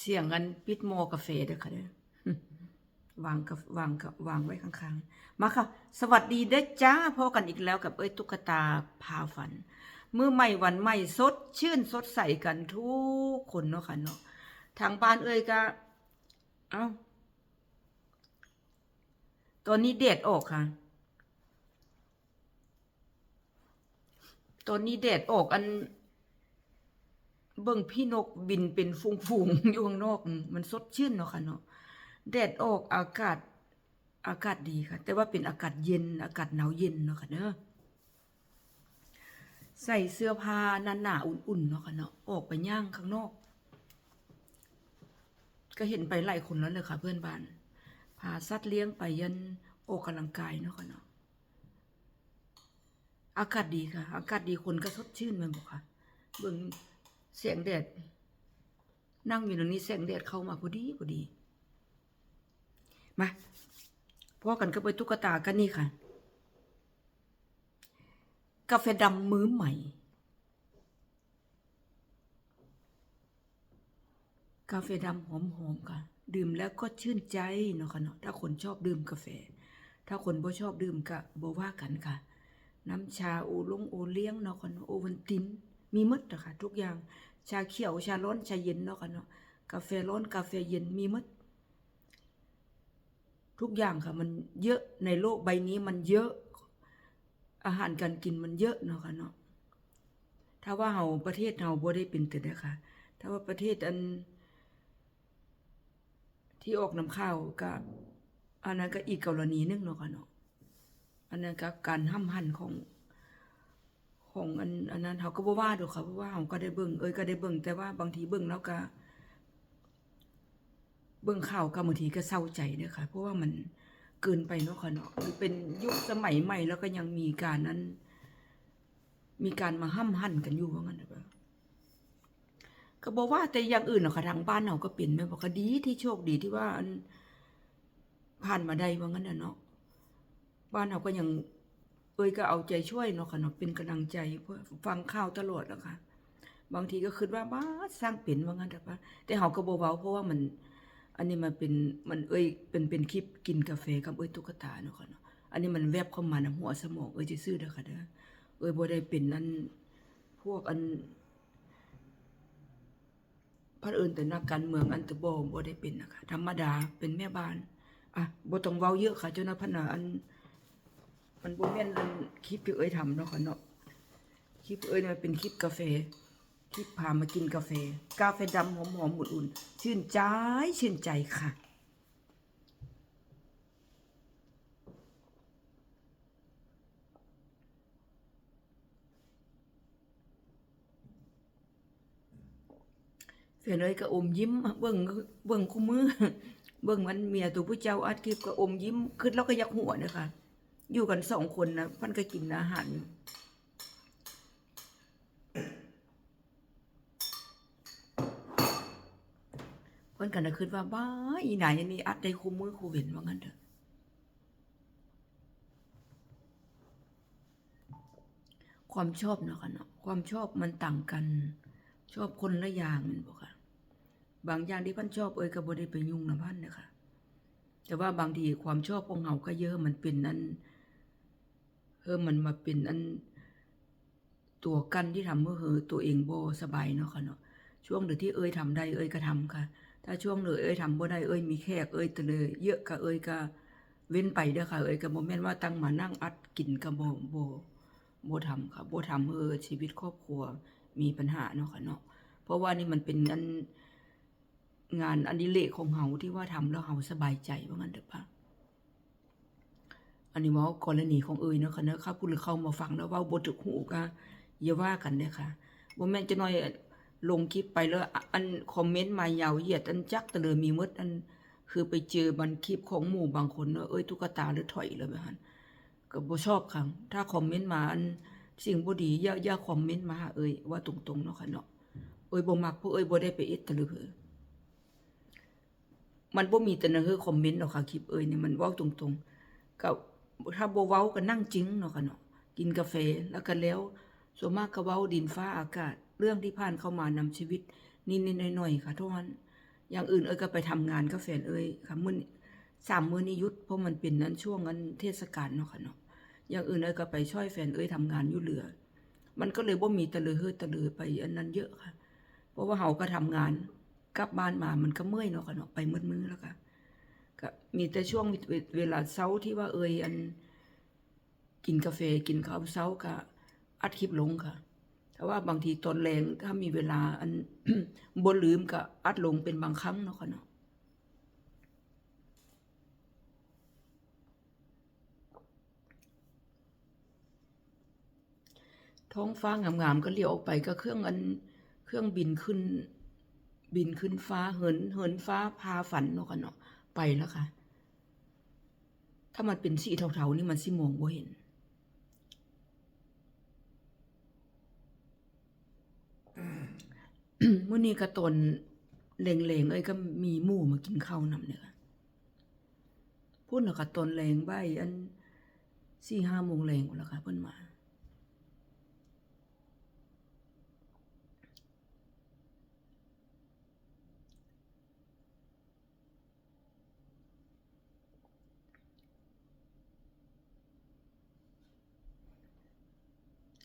เสียงกันปิดหมกาแฟเด้อค่ะเด้อวางกับวางกับวางไว้ข้างๆ มาค่ะ สวัสดีเด้อจ้าพอกันอีกแล้วกับเอ้ยตุ๊กตาพาฝันมือใหม่วันใหม่สดชื่นสดใสกันทุกคนเนาะค่ะเนาะทางบ้านเอ้ยก็ เอ้าตอนนี้เดดออกค่ะตอนนี้แดดออกอัน เบิ่งพี่นกบินเป็นฟูงๆอยู่ข้างนอกมันสดชื่นเนาะค่ะเนาะแดดออกอากาศอากาศดีค่ะ แต่ว่าเป็นอากาศเย็น อากาศหนาวเย็นเนาะค่ะเนาะใส่เสื้อผ้าหนาๆอุ่นๆเนาะค่ะเนาะออกไปย่างข้างนอก ก็เห็นไปหลายคนแล้วเลยค่ะ เพื่อนบ้านพาสัตว์เลี้ยงไปยันออกกำลังกายเนาะค่ะเนาะอากาศดีค่ะ อากาศดีคนก็สดชื่นแมันบอกค่ะ เบิ่ง แสงแดดนั่งอยู่ตรงนี้แสงแดดเข้ามาพอดีพอดี มาพอกันก็ไปตุ๊กตากันนี่ค่ะ กาแฟดำมื้อใหม่ กาแฟดำหอมๆค่ะ ดื่มแล้วก็ชื่นใจเนาะค่ะเนาะถ้าคนชอบดื่มกาแฟ ถ้าคนบ่ชอบดื่มก็บ่ว่ากันค่ะ น้ำชาโอลงโอเลี้ยงเนาะค่ะเนโอวันตินมีมดอะค่ะทุกอย่าง ชาเขียวชาร้อนชาเย็นเนาะค่ะเนาะกาแฟร้อนกาแฟเย็นมีมดทุกอย่างค่ะ มันเยอะในโลกใบนี้มันเยอะ อาหารการกินมันเยอะเนาะค่ะเนาะถ้าว่าเฮาประเทศเฮาบ่ได้เป็นแต่เด้อค่ะถ้าว่าประเทศอัน ที่ออกนำข้าวก็อันนั้นก็อีกกรณีหนึงเนาะค่ะเนาะอันนั้นก็การห้ำหั่นของ ของอันอันนั้นเขาก็บ่ว่าดอกค่ะเพราะว่าเขาก็ได้เบิ่งเอ้ยก็ได้เบิ่งแต่ว่าบางทีเบิ่งแล้วก็ เบิ่งข่าวก็บางทีก็เศร้าใจเด้อค่ะ เพราะว่ามันเกินไปเนาะค่ะเนาะมันเป็นยุคสมัยใหม่แล้วก็ยังมีการนั้น มีการมาห้ำหั่นกันอยู่ว่างั้นเด้อก็บอกว่าแต่อย่างอื่นเนาะค่ะทางบ้านเราก็เป็นแม่บอกก็ดีที่โชคดีที่ว่าอันผ่านมาได้ว่างั้นน่ะเนาะบ้านเราก็ยัง เอ้ยก็เอาใจช่วยเนาะค่ะเนาะเป็นกำลังใจเพื่อฟังข่าวตลอดแล้วค่ะ บางทีก็คิดว่าบ้าสร้างเป็นว่างั้นแต่ปะแต่เฮาก็บ่เว้าเพราะว่ามัน อันนี้มันเป็นมันเอ้ยเป็นเป็นคลิปกินกาแฟกับเอ้ยตุ๊กตาเนาะค่ะเนาะอันนี้มันแวบเข้ามาในหัวสมองเอ้ยจะซื่อเด้อค่ะเด้อเอ้ยบ่ได้เป็นนั่นพวกอันพันเอิญแต่นักการเมืองอันตะบ่บ่ได้เป็นนะคะธรรมดาเป็นแม่บ้านอะบ่ต้องเว้าเยอะค่ะเจ้าหน้าพันน่ะอัน มันบ่แม่นอันคลิปที่เอ้ยทำเนาะค่ะเนาะคลิปเอ้ยมันเป็นคลิปกาแฟคลิปพามากินกาแฟ กาแฟดำหอมๆอุ่นๆชื่นใจชื่นใจค่ะเฟนเอ้ยก็อมยิ้มเบิ่งเบิ่งคู่มือเบิ่งมันเมียตัวผู้เจ้าอัดคลิปก็อมยิ้มขึ้นแล้วก็ยักหัวเนยคะ อยู่กันสองคนนะพันก็กินอาหารพิ่นกันนะคิดว่าบ้าอีไหนอันนี้อัดได้คู่มือคู่เว้นว่างั้นเถอะความชอบเนาะค่ะเนาะความชอบมันต่างกัน ชอบคนละอย่างมันบอกค่ะบางอย่างที่พันชอบเอ้ยก็บ่ได้ไปยุ่งนะพันนะคะแต่ว่าบางทีความชอบของเฮาก็เยอะมันเป็นอัน เออมันมาเป็นอันตัวกันที่ทำเมื่อเฮอตัวเองโบสบายเนาะค่ะเนาะช่วงเดือที่เอ้ยทำได้เอ้ยก็ทำค่ะ ถ้าช่วงเดือเอ้ยทำบ่ได้เอ้ยมีแขกเอ้ยตะเลยเยอะก็เอ้ยก็เว้นไปเด้อค่ะ เอ้ยก็บ่แม่นว่าตั้งมานั่งอัดกินก็บ่บ่บ่ทำค่ะโบทำเออชีวิตครอบครัวมีปัญหาเนาะค่ะเนาะเพราะว่านี่มันเป็นอันงานอันดิเรกของเฮาที่ว่าทำแล้วเฮาสบายใจว่างั้นเถอะปะ อันนี้เว่ากรณีของเอ่ยเนาะค่ะเนาะครับผู้เข้ามาฟังแล้วว่าบ่ถูกหูก็อย่าว่ากันเด้ค่ะบ่าแม่จะน้อยลงคลิปไปแล้วอันคอมเมนต์มายาวเหยียดอันจักตะเลยมีมดอันคือไปเจอบันคลิปของหมู่บางคนเนาะเอ้ยตุ๊กตาหรือถอยเลยแบบนั้นก็บ่ชอบค่ะถ้าคอมเมนต์มาอันสิ่งบ่ดีอย่าอย่าคอมเมนต์มาเอ้ยว่าตรงๆเนาะค่ะเนาะเอ้ยบ่มักพราะเอ้ยบ่ได้ไปเอ็ดตะเออมันบ่มีแต่เนื้อคอมเมนต์หรอกค่ะคลิปเอ้ยเนี่ยมันว้าตรงๆก็ ถ้าบเว้าก็นั่งจริงเนาะค่ะเนาะกินกาแฟแล้วก็แล้ว ส่วนมากก็เว้าดินฟ้าอากาศ เรื่องที่ผ่านเข้ามานำชีวิตนิดๆหน่อยๆค่ะทุกท่านอย่างอื่นเอ้ยก็ไปทำงานกับแฟเอ้ยค่ะมื้อสามมื้อนี้หยุดเพราะมันเป็นนั้นช่วงนั้นเทศกาลเนาะค่ะเนาะอย่างอื่นเอ้ยก็ไปช่วยแฟนเอ้ยทำงานอยู่เหลือ มันก็เลยบ่มีตะเลยเฮ้ยตะเลยไปอันนั้นเยอะค่ะ เพราะว่าเฮาก็ทำงานกลับบ้านมามันก็เมื่อยเนาะค่ะเนาะไปมืดมื้อแล้วก็ ก็มีแต่ช่วงเวลาเช้าที่ว่าเอยอันกินกาแฟกินข้าวเช้าก็อัดคลิปลงค่ะแต่ว่าบางทีตอนแรงถ้ามีเวลาอันบ่ลืมก็อัดลงเป็นบางครั้งเนาะค่ะเนาะท้องฟ้างามๆก็เลี้ยวออกไปก็เครื่องอันเครื่องบินขึ้น บินขึ้นฟ้าเหินเหินฟ้าพาฝันเนาะค่ะเนาะ ไปแล้วค่ะ ถ้ามันเป็นสีเทาๆนี่มันสิมองบ่เห็นมื้อนี้ก็ตอนแรงๆเอ้ยก็มีหมู่มากินข้าวนำเนี่ยค่ะพูดแล้วก็ตอนแรงใบายอัน4-5โมงแรงพุ่นล่ะค่ะเพิ่นมา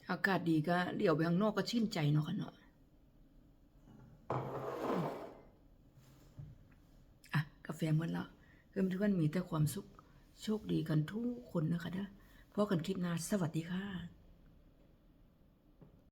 อากาศดีก็เดี่ยวไปข้างนอกก็ชื่นใจเนาะค่ะเนาะอะกาแฟหมดละเพื่อนเพื่อนมีแต่ความสุขโชคดีกันทุกคนนะคะเด้อพบกันคลิปหน้าสวัสดีค่ะ